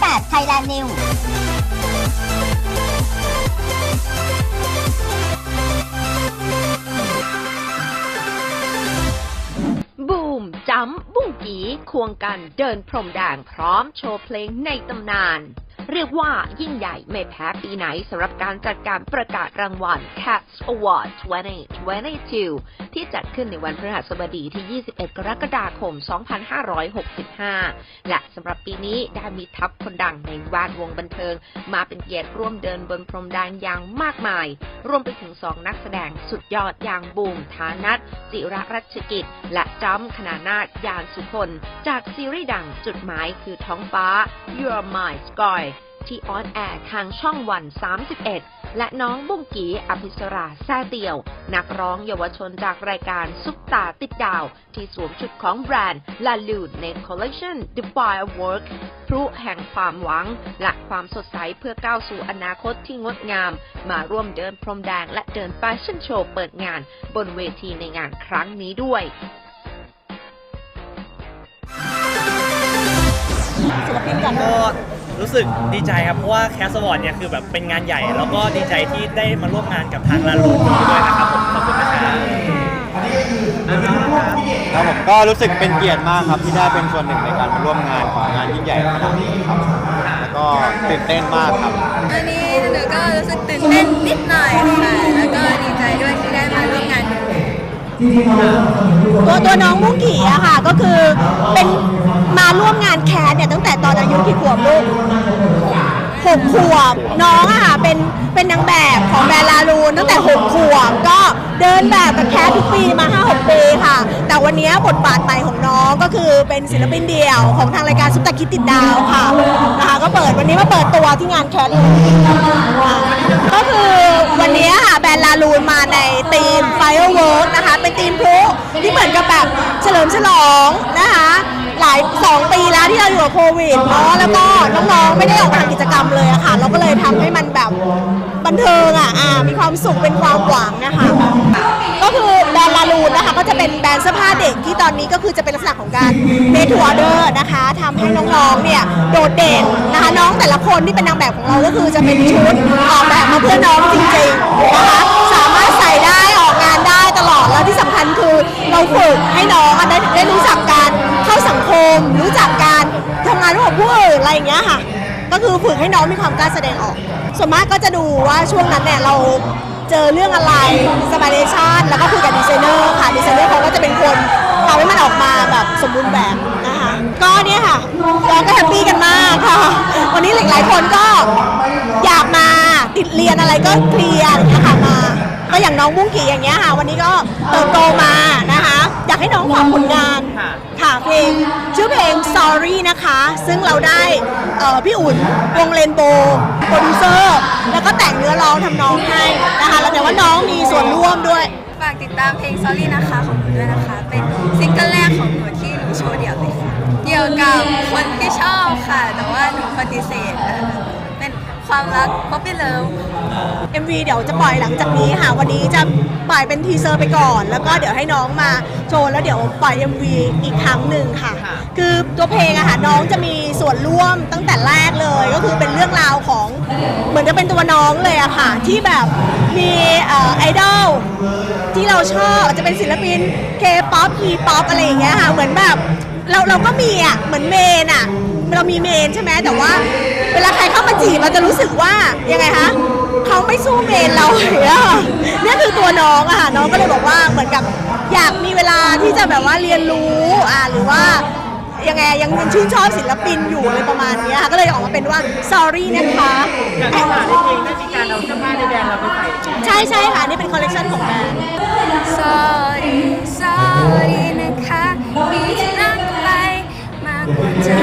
8. ไทยแลนด์นิวบูมจ้ำบุ้งกีควงกันเดินพรมแดงพร้อมโชว์เพลงในตำนาน เรียกว่ายิ่งใหญ่ไม่แพ้ปีไหนสำหรับการจัดการประกาศรางวัล Cats Award 2022 ที่จัดขึ้นในวันพฤหัสบดีที่ 21 กรกฎาคม 2565 และสำหรับปีนี้ได้มีทัพคนดังในแวดวงบันเทิง มาเป็นเกียรติร่วมเดินบนพรมแดงอย่างมากมาย รวมไปถึงสองนักแสดงสุดยอดอย่างบูมฐานัท จิระรัชกิจ และจ้ำขนานาถยานสุคน จากซีรีส์ดังจุดหมายคือท้องฟ้า Your My Sky ที่ออนแอร์ทางช่องวัน 31 และน้องบุ้งกีอภิสราแซ่เตียว นักร้องเยาวชนจากรายการซุปตาติดดาว ที่สวมชุดของแบรนด์ลาลูนในคอลเลกชัน The Firework พลุแห่งความหวัง และความสดใสเพื่อก้าวสู่อนาคตที่งดงาม มาร่วมเดินพรมแดงและเดินแฟชั่นโชว์เปิดงาน บนเวทีในงานครั้งนี้ด้วยศิลปินกันก็ รู้สึกดีใจครับ เพราะว่าแคสวอร์ดเนี่ยคือแบบเป็นงานใหญ่ แล้วก็ดีใจที่ได้มาร่วมงานกับทางลาลูนด้วยนะครับผมขอบคุณนะครับครับผมก็รู้สึกเป็นเกียรติมากครับที่ได้เป็นส่วนหนึ่งในการมาร่วมงานของงานยิ่งใหญ่ขนาดนี้ครับแล้วก็ตื่นเต้นมากครับวันนี้หนูก็รู้สึกตื่นเต้นนิดหน่อยค่ะแล้วก็ดีใจด้วยที่ได้มาร่วมงานนี้ ตัวตัวน้องมุกกี้อะค่ะ ก็คือเป็นมาร่วมงานแคสเนี่ยตั้งแต่ตอนอายุกี่ขวบลูกหกขวบน้องอะค่ะเป็นเป็นนางแบบของแบรนด์ลาลูนตั้งแต่หกขวบก็เดินแบบกับแคสทุกปีมาห้าหกปีค่ะ แต่วันนี้บทบาทใหม่ของน้องก็คือเป็นศิลปินเดี่ยวของทางรายการซุปตาคิดติดดาวค่ะนะคะก็เปิดวันนี้มาเปิดตัวที่งานแคสก็คือวันนี้ค่ะแบรนด์ลาลูนมาในธีม Firework นะคะเป็น ที่เหมือนกับแบบเฉลิมฉลองนะคะ หลาย 2 ปีแล้วที่เราอยู่กับโควิดเนาะแล้วก็น้องๆไม่ได้ออกมาทำกิจกรรมเลยอะค่ะ เราก็เลยทำให้มันแบบบันเทิงอะอ่ามีความสุขเป็นความหวังนะคะ ก็คือแบรนด์ลาลูนนะคะก็จะเป็นแบรนด์เสื้อผ้าเด็กที่ตอนนี้ก็คือจะเป็นลักษณะของการเมทัวร์เดอร์นะคะทำให้น้องๆเนี่ยโดดเด่นนะคะน้องแต่ละคนที่เป็นนางแบบของเราก็คือจะเป็นชุดออกแบบมาเพื่อน้องจริงๆนะคะ แล้วที่สำคัญคือเราฝึกให้น้องได้ได้รู้จักการเข้าสังคม รู้จักการทำงานร่วมกับผู้อื่นอะไรอย่างเงี้ยค่ะ ก็คือฝึกให้น้องมีความกล้าแสดงออก ส่วนมากก็จะดูว่าช่วงนั้นเนี่ยเราเจอเรื่องอะไรสมายเลชันแล้วก็คุยกับดีไซเนอร์ค่ะดีไซเนอร์เขาก็จะเป็นคนทำให้มันออกมาแบบสมบูรณ์แบบนะคะก็เนี่ยค่ะเราก็แฮปปี้กันมากค่ะ วันนี้หลายๆคนก็อยากมาติดเรียนอะไรก็เคลียร์อะไรอย่างเงี้ยค่ะมา ก็อย่างน้องบุ้งกี่อย่างเงี้ยค่ะ วันนี้ก็เติบโตมานะคะ อยากให้น้องฝากผลงานค่ะค่ะเพลงชื่อเพลง Sorry นะคะ ซึ่งเราได้เอ่อพี่อุ่นวงเลนโบโปรดิวเซอร์แล้วก็แต่งเนื้อร้องทำนองให้นะคะแล้วแต่ว่าน้องมีส่วนร่วมด้วยฝากติดตามเพลง Sorry นะคะของหนูด้วยนะคะ เป็นซิงเกิลแรกของหนูที่หนูโชว์เดี่ยวเลยค่ะเกี่ยวกับคนที่ชอบค่ะ แต่ว่าหนูปฏิเสธนะคะเป็นความรัก Poppy Love MV เดี๋ยวจะปล่อยหลังจากนี้ค่ะ วันนี้จะปล่อยเป็นทีเซอร์ไปก่อน แล้วก็เดี๋ยวให้น้องมาโชว์แล้วเดี๋ยวปล่อย MV อีกครั้งหนึ่งค่ะค่ะคือตัวเพลงอะค่ะน้องจะมีส่วนร่วมตั้งแต่แรกเลย ก็คือเป็นเรื่องราวของเหมือนจะเป็นตัวน้องเลยอะค่ะ ที่แบบมีเอ่อไอดอลที่เราชอบอาจจะเป็นศิลปิน K-POP P-POP อะไรอย่างเงี้ยค่ะ เหมือนแบบเราเราก็มีอะเหมือนเมนอะเรามีเมนใช่ไหมแต่ว่า เวลาใครเข้ามาจีบเราจะรู้สึกว่ายังไงคะ เขาไม่สู้เมนเราอย่างเงี้ยค่ะนี่คือตัวน้องอะค่ะน้องก็เลยบอกว่าเหมือนกับอยากมีเวลาที่จะแบบว่าเรียนรู้อ่าหรือว่ายังไงยังยังชื่นชอบศิลปินอยู่อะไรประมาณเนี้ยค่ะก็เลยออกมาเป็นว่า sorry นะคะการที่มาได้เพลงได้มีการเอาเสื้อผ้าในแบรนด์เราไปใส่ใช่ใช่ค่ะนี่เป็นคอลเลกชันของแบรนด์ Sorry Sorry นะคะมีที่รักไปมากกว่าใจข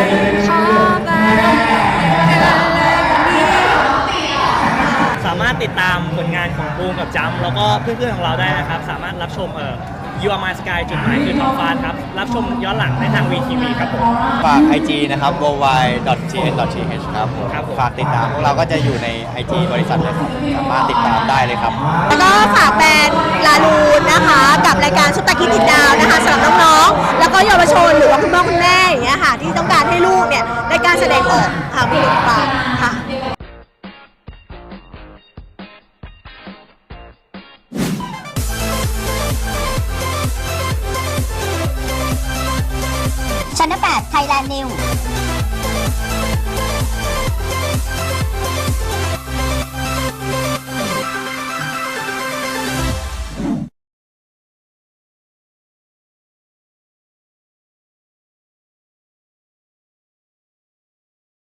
ติดตามผลงานของบูมกับจัมป์แล้วก็เพื่อนๆของเราได้นะครับ สามารถรับชมเออ You Are My Sky จุดหมายคือท้องฟ้าครับ รับชมย้อนหลังได้ทาง VTV ครับผม ฝาก IG นะครับ worldwide.tn.th ครับผมครับผม ฝากติดตามพวกเราก็จะอยู่ใน IG บริษัทเลยครับสามารถติดตามได้เลยครับ แล้วก็ฝากแบรนด์ลาลูนนะคะ กับรายการซุปตาคิดติดดาวนะคะสำหรับน้องๆ แล้วก็เยาวชนหรือว่าคุณพ่อคุณแม่อย่างเงี้ยค่ะ ที่ต้องการให้ลูกเนี่ยได้กล้ารแสดงออกค่ะคุณลูกปากค่ะ ชั้